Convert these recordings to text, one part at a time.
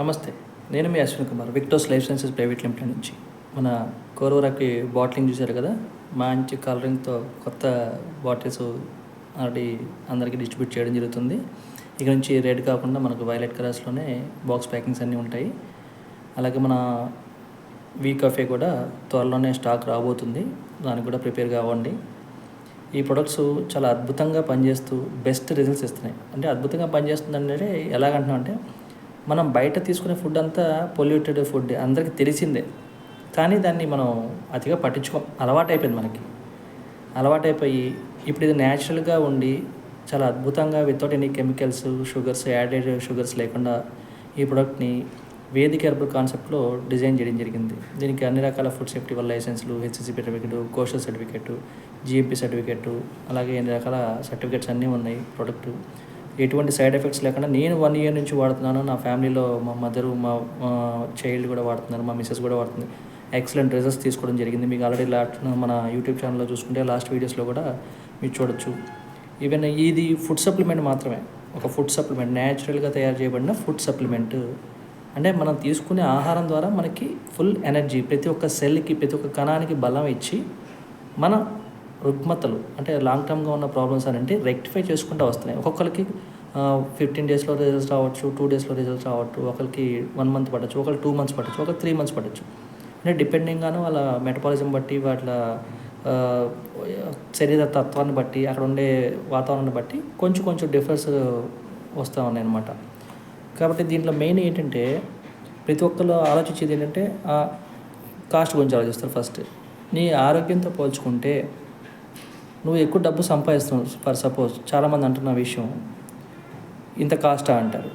నమస్తే నేను మీ Ashwin Kumar Victos life sciences private limited నుంచి. మన కోరవరాకి బాటిలింగ్ చూశారు కదా మంచి కలరింగ్తో కొత్త బాటిల్స్ ఆల్రెడీ అందరికీ డిస్ట్రిబ్యూట్ చేయడం జరుగుతుంది. ఇక నుంచి రెడ్ కాకుండా మనకు వైలెట్ కలర్స్లోనే బాక్స్ ప్యాకింగ్స్ అన్నీ ఉంటాయి. అలాగే మన వీ కాఫే కూడా త్వరలోనే స్టాక్ రాబోతుంది దానికి కూడా ప్రిపేర్ కావండి. ఈ ప్రొడక్ట్స్ చాలా అద్భుతంగా పనిచేస్తూ బెస్ట్ రిజల్ట్స్ ఇస్తున్నాయి. అంటే అద్భుతంగా పనిచేస్తుంది అంటే ఎలాగంటున్నాం అంటే మనం బయట తీసుకునే ఫుడ్ అంతా పొల్యూటెడ్ ఫుడ్ అందరికీ తెలిసిందే. కానీ దాన్ని మనం అతిగా పట్టించుకోం. అలవాటైపోయింది మనకి. అలవాటైపోయి ఇప్పుడు ఇది న్యాచురల్గా ఉండి చాలా అద్భుతంగా without any chemicals sugars added sugars లేకుండా ఈ ప్రోడక్ట్ని వేదిక హెర్బల్ కాన్సెప్ట్లో డిజైన్ చేయడం జరిగింది. దీనికి అన్ని రకాల ఫుడ్ సేఫ్టీ వల్ల లైసెన్స్లు HACCP certificate kosher certificate GMP certificate అలాగే ఎన్ని రకాల సర్టిఫికెట్స్ అన్నీ ఉన్నాయి ప్రోడక్ట్ ఎటువంటి సైడ్ ఎఫెక్ట్స్ లేకుండా నేను వన్ ఇయర్ నుంచి వాడుతున్నాను. నా ఫ్యామిలీలో మా మదరు మా చైల్డ్ కూడా వాడుతున్నారు మా మిస్సెస్ కూడా వాడుతుంది ఎక్సలెంట్ రిజల్ట్స్ తీసుకోవడం జరిగింది. మీకు ఆల్రెడీ లాస్ట్ మన యూట్యూబ్ ఛానల్లో చూసుకుంటే లాస్ట్ వీడియోస్లో కూడా మీరు చూడొచ్చు. ఈవెన్ ఇది ఫుడ్ సప్లిమెంట్ మాత్రమే. ఒక ఫుడ్ సప్లిమెంట్ న్యాచురల్గా తయారు చేయబడిన ఫుడ్ సప్లిమెంట్ అంటే మనం తీసుకునే ఆహారం ద్వారా మనకి ఫుల్ ఎనర్జీ ప్రతి ఒక్క సెల్కి ప్రతి ఒక్క కణానికి బలం ఇచ్చి మన రుగ్మతలు అంటే లాంగ్ టర్మ్గా ఉన్న ప్రాబ్లమ్స్ అంటే రెక్టిఫై చేసుకుంటూ వస్తున్నాయి. ఒక్కొక్కరికి ఫిఫ్టీన్ డేస్లో రిజల్ట్స్ రావచ్చు టూ డేస్లో రిజల్ట్స్ రావచ్చు ఒకరికి వన్ మంత్ పడవచ్చు ఒకరికి టూ మంత్స్ పట్టచ్చు ఒకరికి త్రీ మంత్స్ పట్టచ్చు. అంటే డిపెండింగ్ గాను వాళ్ళ మెటబాలిజం బట్టి వాళ్ళ శరీర తత్వాన్ని బట్టి అక్కడ ఉండే వాతావరణాన్ని బట్టి కొంచెం కొంచెం డిఫరెన్స్ వస్తూ ఉన్నాయి అన్నమాట కాబట్టి దీంట్లో మెయిన్ ఏంటంటే ప్రతి ఒక్కరు ఆలోచించేది ఏంటంటే కాస్ట్ గురించి ఆలోచిస్తారు ఫస్ట్ నీ ఆరోగ్యంతో పోల్చుకుంటే నువ్వు ఎక్కువ డబ్బు సంపాదిస్తున్నావు ఫర్ సపోజ్ చాలామంది అంటున్న విషయం ఇంత కాస్టా అంటారు.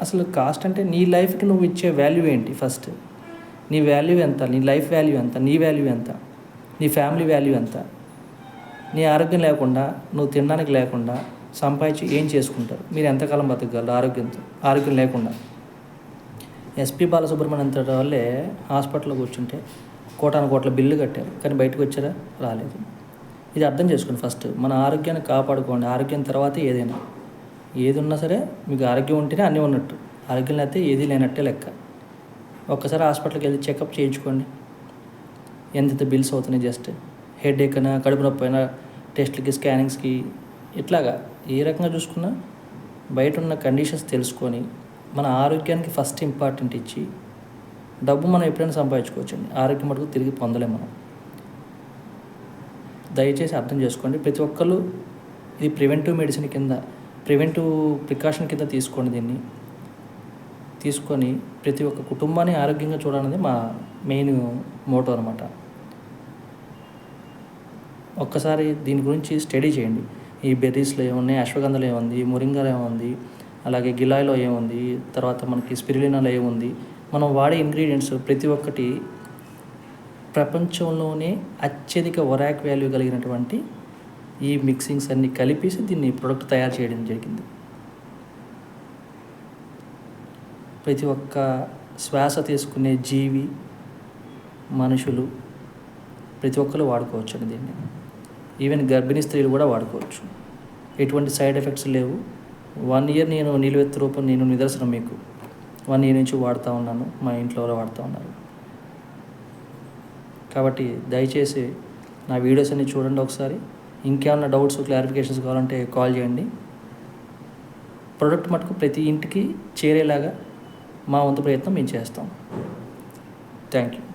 అసలు కాస్ట్ అంటే నీ లైఫ్కి నువ్వు ఇచ్చే వాల్యూ ఏంటి ఫస్ట్ నీ వాల్యూ ఎంత? నీ లైఫ్ వాల్యూ ఎంత? నీ వాల్యూ ఎంత? నీ ఫ్యామిలీ వాల్యూ ఎంత? నీ ఆరోగ్యం లేకుండా నువ్వు తినడానికి లేకుండా సంపాదించి ఏం చేసుకుంటారు? మీరు ఎంతకాలం బతకగలరు ఆరోగ్యంతో? ఆరోగ్యం లేకుండా. ఎస్పి బాలసుబ్రహ్మణ్యం అంతటి వాళ్ళే హాస్పిటల్లో కూర్చుంటే కోటాను కోట్ల బిల్లు కట్టారు. కానీ బయటకు వచ్చారా? రాలేదు. ఇది అర్థం చేసుకోండి ఫస్ట్. మన ఆరోగ్యాన్ని కాపాడుకోండి. ఆరోగ్యం తర్వాతే ఏదైనా. ఏది ఉన్నా సరే మీకు ఆరోగ్యం ఉంటేనే అన్నీ ఉన్నట్టు. ఆరోగ్యం అయితే ఏది లేనట్టే లెక్క. ఒక్కసారి హాస్పిటల్కి వెళ్ళి చెకప్ చేయించుకోండి. ఎంత బిల్స్ అవుతున్నాయి జస్ట్. హెడ్ ఏక్ అయినా కడుపు నొప్పి అయినా టెస్ట్లకి స్కానింగ్స్కి ఇట్లాగా ఏ రకంగా చూసుకున్నా బయట ఉన్న కండిషన్స్ తెలుసుకొని మన ఆరోగ్యానికి ఫస్ట్ ఇంపార్టెంట్ ఇచ్చి డబ్బు మనం ఎప్పుడైనా సంపాదించుకోవచ్చండి. ఆరోగ్యం మటుకు తిరిగి పొందలేము మనం. దయచేసి అర్థం చేసుకోండి. ప్రతి ఒక్కరు ఇది ప్రివెంటివ్ మెడిసిన్ కింద ప్రివెంటివ్ ప్రికాషన్ కింద తీసుకోండి దీన్ని. తీసుకొని ప్రతి ఒక్క కుటుంబాన్ని ఆరోగ్యంగా చూడాలనేది మా మెయిన్ మోటో అనమాట ఒక్కసారి దీని గురించి స్టడీ చేయండి. ఈ బెర్రీస్లో ఏమున్నాయి అశ్వగంధలో ఏముంది మురింగలో ఏముంది అలాగే గిలాయిలో ఏముంది తర్వాత మనకి స్పిరులినాలో ఏముంది మనం వాడే ఇంగ్రీడియంట్స్ ప్రతి ఒక్కటి ప్రపంచంలోనే అత్యధిక ఒరాక్ వాల్యూ కలిగినటువంటి ఈ మిక్సింగ్స్ అన్ని కలిపేసి దీన్ని ప్రొడక్ట్ తయారు చేయడం జరిగింది. ప్రతి ఒక్క శ్వాస తీసుకునే జీవి మనుషులు ప్రతి ఒక్కరు వాడుకోవచ్చు అండి దీన్ని. ఈవెన్ గర్భిణీ స్త్రీలు కూడా వాడుకోవచ్చు. ఎటువంటి సైడ్ ఎఫెక్ట్స్ లేవు. వన్ ఇయర్ నేను నిలువెత్తు రూపం నేను నిదర్శనం మీకు. వన్ ఇయర్ నుంచి వాడుతూ ఉన్నాను. మా ఇంట్లో వాడుతూ ఉన్నారు. కాబట్టి దయచేసి నా వీడియోస్ అన్ని చూడండి ఒకసారి. ఇంకేమైనా డౌట్స్ క్లారిఫికేషన్స్ కావాలంటే కాల్ చేయండి. ప్రోడక్ట్ మటుకు ప్రతి ఇంటికి చేరేలాగా మా వంతు ప్రయత్నం మేము చేస్తాం. Thank you